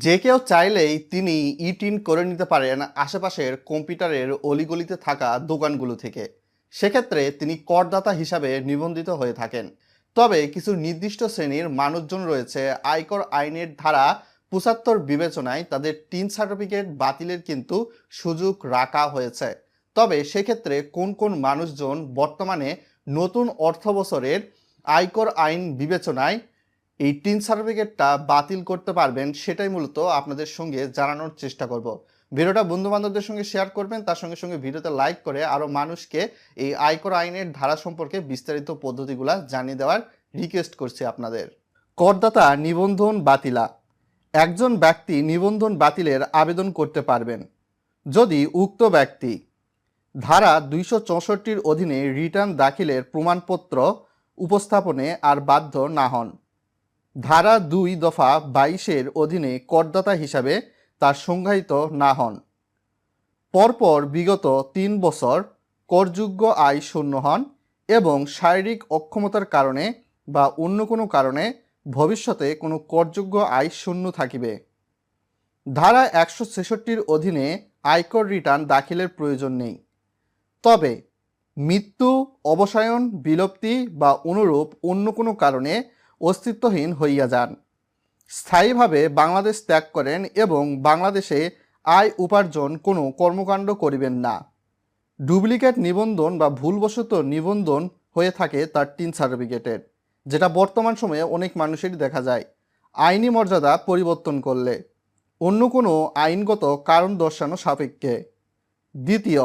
যে কেউ চাইলেই তিনি ইটিন করে নিতে পারেন আশেপাশের কম্পিউটারের অলিগলিতে থাকা দোকানগুলো থেকে। সেক্ষেত্রে তিনি করদাতা হিসাবে নিবন্ধিত হয়ে থাকেন। তবে কিছু নির্দিষ্ট শ্রেণির মানুষজন রয়েছে আয়কর আইনের ধারা পঁচাত্তর বিবেচনায় তাদের টিন সার্টিফিকেট বাতিলের কিন্তু সুযোগ রাখা হয়েছে। তবে সেক্ষেত্রে কোন কোন মানুষজন বর্তমানে নতুন অর্থ বছরের আয়কর আইন বিবেচনায় এই টিন সার্টিফিকেটটা বাতিল করতে পারবেন, সেটাই মূলত আপনাদের সঙ্গে জানানোর চেষ্টা করব। ভিডিওটা বন্ধু বান্ধবদের সঙ্গে শেয়ার করবেন, তার সঙ্গে সঙ্গে ভিডিওতে লাইক করে আরও মানুষকে এই আয়কর আইনের ধারা সম্পর্কে বিস্তারিত পদ্ধতিগুলা জানিয়ে দেওয়ার রিকোয়েস্ট করছি আপনাদের। করদাতা নিবন্ধন বাতিলা। একজন ব্যক্তি নিবন্ধন বাতিলের আবেদন করতে পারবেন, যদি উক্ত ব্যক্তি ধারা দুইশো চৌষট্টির অধীনে রিটার্ন দাখিলের প্রমাণপত্র উপস্থাপনে আর বাধ্য না হন। ধারা দুই দফা বাইশের অধীনে করদাতা হিসাবে তার সংজ্ঞায়িত না হন। পরপর বিগত তিন বছর করযোগ্য আয় শূন্য হন এবং শারীরিক অক্ষমতার কারণে বা অন্য কোনো কারণে ভবিষ্যতে কোনো করযোগ্য আয় শূন্য থাকিবে। ধারা একশো ছেষট্টির অধীনে আয়কর রিটার্ন দাখিলের প্রয়োজন নেই। তবে মৃত্যু, অবসায়ন, বিলুপ্তি বা অনুরূপ অন্য কোনো কারণে অস্তিত্বহীন হইয়া যান। স্থায়ীভাবে বাংলাদেশ ত্যাগ করেন এবং বাংলাদেশে আয় উপার্জন কোনো কর্মকাণ্ড করিবেন না। ডুপ্লিকেট নিবন্ধন বা ভুলবশত নিবন্ধন হয়ে থাকে তার টিন সার্টিফিকেটের যেটা বর্তমান সময়ে অনেক মানুষেরই দেখা যায়। আইনি মর্যাদা পরিবর্তন করলে, অন্য কোনো আইনগত কারণ দর্শানো সাপেক্ষে। দ্বিতীয়,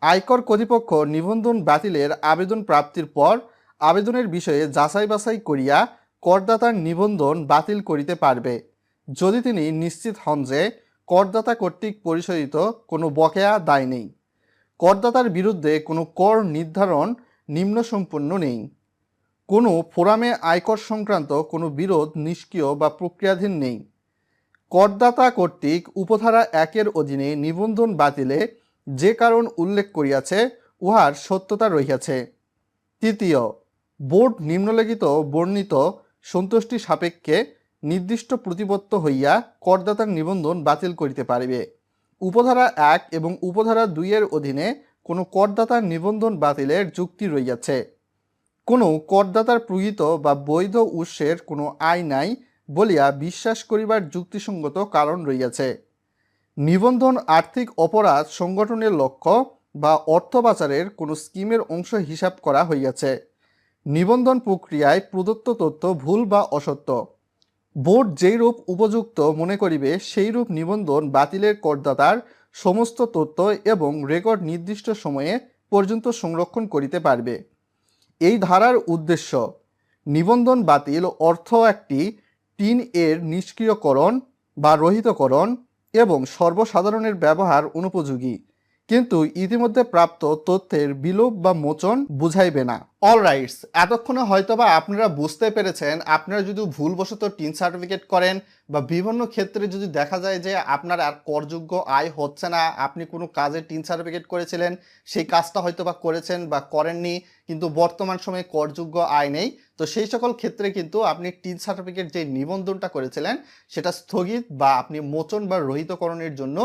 আয়কর কর্তৃপক্ষ নিবন্ধন বাতিলের আবেদন প্রাপ্তির পর আবেদনের বিষয়ে যাচাই বাছাই করিয়া করদাতার নিবন্ধন বাতিল করিতে পারবে। যদি তিনি নিশ্চিত হন যে করদাতা কর্তৃক পরিশোধিত কোনো বকেয়া দায় নেই। করদাতার বিরুদ্ধে কোনো কর নির্ধারণ নিম্নসম্পন্ন নেই। কোনো ফোরামে আয়কর সংক্রান্ত কোনো বিরোধ নিষ্ক্রিয় বা প্রক্রিয়াধীন নেই। করদাতা কর্তৃক উপধারা একের অধীনে নিবন্ধন বাতিলে যে কারণ উল্লেখ করিয়াছে, উহার সত্যতা রহিয়াছে। তৃতীয়, বোর্ড নিম্নলিখিত বর্ণিত সন্তুষ্টি সাপেক্ষে নির্দিষ্ট প্রতিপত্ত হইয়া করদাতার নিবন্ধন বাতিল করিতে পারিবে। উপধারা এক এবং উপধারা দুইয়ের অধীনে কোনো করদাতার নিবন্ধন বাতিলের যুক্তি রইয়াছে। কোনো করদাতার প্রকৃত বা বৈধ উৎসের কোনো আয় নাই বলিয়া বিশ্বাস করিবার যুক্তিসঙ্গত কারণ রইয়াছে। নিবন্ধন আর্থিক অপরাধ সংগঠনের লক্ষ্য বা অর্থ পাচারের কোনো স্কিমের অংশ হিসাব করা হইয়াছে। নিবন্ধন প্রক্রিয়ায় প্রদত্ত তথ্য ভুল বা অসত্য। বোর্ড যেই রূপ উপযুক্ত মনে করিবে, সেই রূপ নিবন্ধন বাতিলের করদাতার সমস্ত তথ্য এবং রেকর্ড নির্দিষ্ট সময়ে পর্যন্ত সংরক্ষণ করিতে পারবে। এই ধারার উদ্দেশ্য, নিবন্ধন বাতিল অর্থ একটি টিন এর নিষ্ক্রিয়করণ বা রহিতকরণ এবং সর্বসাধারণের ব্যবহার অনুপযোগী। কিন্তু ইতিমধ্যে প্রাপ্ত তথ্যের বিলোপ বা মোচন বুঝাইবে না। অল রাইটস এতক্ষণে হয়তোবা আপনারা বুঝতে পেরেছেন, আপনারা যদি ভুলবশত টিন সার্টিফিকেট করেন বা বিভিন্ন ক্ষেত্রে যদি দেখা যায় যে আপনার আর করযোগ্য আয় হচ্ছে না, আপনি কোনো কাজে টিন সার্টিফিকেট করেছিলেন, সেই কাজটা হয়তো বা করেছেন বা করেননি, কিন্তু বর্তমান সময়ে করযোগ্য আয় নেই, তো সেই সকল ক্ষেত্রে কিন্তু আপনি টিন সার্টিফিকেট যে নিবন্ধনটা করেছিলেন, সেটা স্থগিত বা আপনি মোচন বা রহিতকরণের জন্য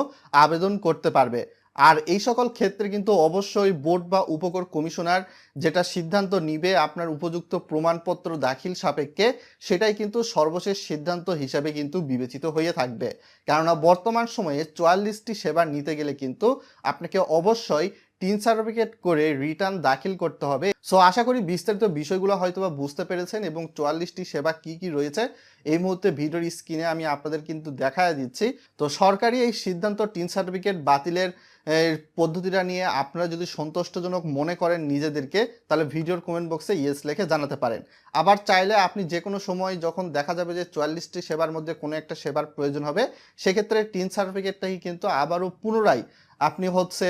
আবেদন করতে পারবে। আর এই সকল ক্ষেত্রে কিন্তু অবশ্যই বোর্ড বা উপকর কমিশনার যেটা সিদ্ধান্ত নিবে আপনার উপযুক্ত প্রমাণপত্র দাখিল সাপেক্ষে, সেটাই কিন্তু সর্বশেষ সিদ্ধান্ত হিসাবে কিন্তু বিবেচিত হয়ে থাকবে। কেননা বর্তমান সময়ে চুয়াল্লিশটি সেবা নিতে গেলে কিন্তু আপনাকে অবশ্যই টিন সার্টিফিকেট করে রিটার্ন দাখিল করতে হবে। সো আশা করি বিস্তারিত বিষয়গুলো হয়তো বা বুঝতে পেরেছেন এবং চুয়াল্লিশটি সেবা কি কি রয়েছে, এই মুহূর্তে ভিডিওর স্ক্রিনে আমি আপনাদের কিন্তু দেখায় দিচ্ছি। তো সরকারি এই সিদ্ধান্ত টিন সার্টিফিকেট বাতিলের পদ্ধতিটা নিয়ে আপনারা যদি সন্তুষ্টজনক মনে করেন নিজেদেরকে, তাহলে ভিডিওর কমেন্ট বক্সে ইয়েস লিখে জানাতে পারেন। আবার চাইলে আপনি যে কোনো সময় যখন দেখা যাবে যে চুয়াল্লিশটি সেবার মধ্যে কোনো একটা সেবার প্রয়োজন হবে, সেক্ষেত্রে টিন সার্টিফিকেটটাই কিন্তু আবারও পুনরায় আপনি হচ্ছে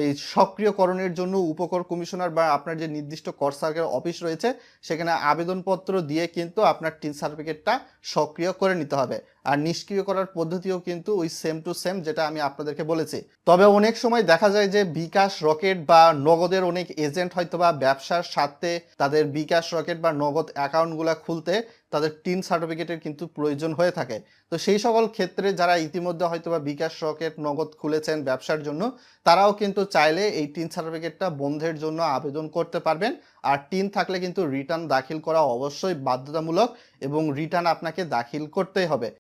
এই সক্রিয়করণের জন্য উপকর কমিশনার বা আপনার যে নির্দিষ্ট কর সার্কেল অফিস রয়েছে, সেখানে আবেদনপত্র দিয়ে কিন্তু আপনার টিন সার্টিফিকেটটা সক্রিয় করে নিতে হবে। আর নিষ্ক্রিয় করার পদ্ধতিও কিন্তু ওই সেম টু সেম যেটা আমি আপনাদেরকে বলেছি। তবে অনেক সময় দেখা যায় যে বিকাশ রকেট বা নগদের অনেক এজেন্ট হয়তো বা ব্যবসার স্বার্থে তাদের বিকাশ রকেট বা নগদ অ্যাকাউন্টগুলো খুলতে তাদের টিন সার্টিফিকেটের কিন্তু প্রয়োজন হয়ে থাকে। তো সেই সকল ক্ষেত্রে যারা ইতিমধ্যে হয়তো বা বিকাশ রকেট, নগদ খুলেছেন ব্যবসার জন্য, তারাও কিন্তু চাইলে এই টিন সার্টিফিকেটটা বন্ধের জন্য আবেদন করতে পারবেন। আর টিন থাকলে কিন্তু রিটার্ন দাখিল করা অবশ্যই বাধ্যতামূলক এবং রিটার্ন আপনাকে দাখিল করতেই হবে।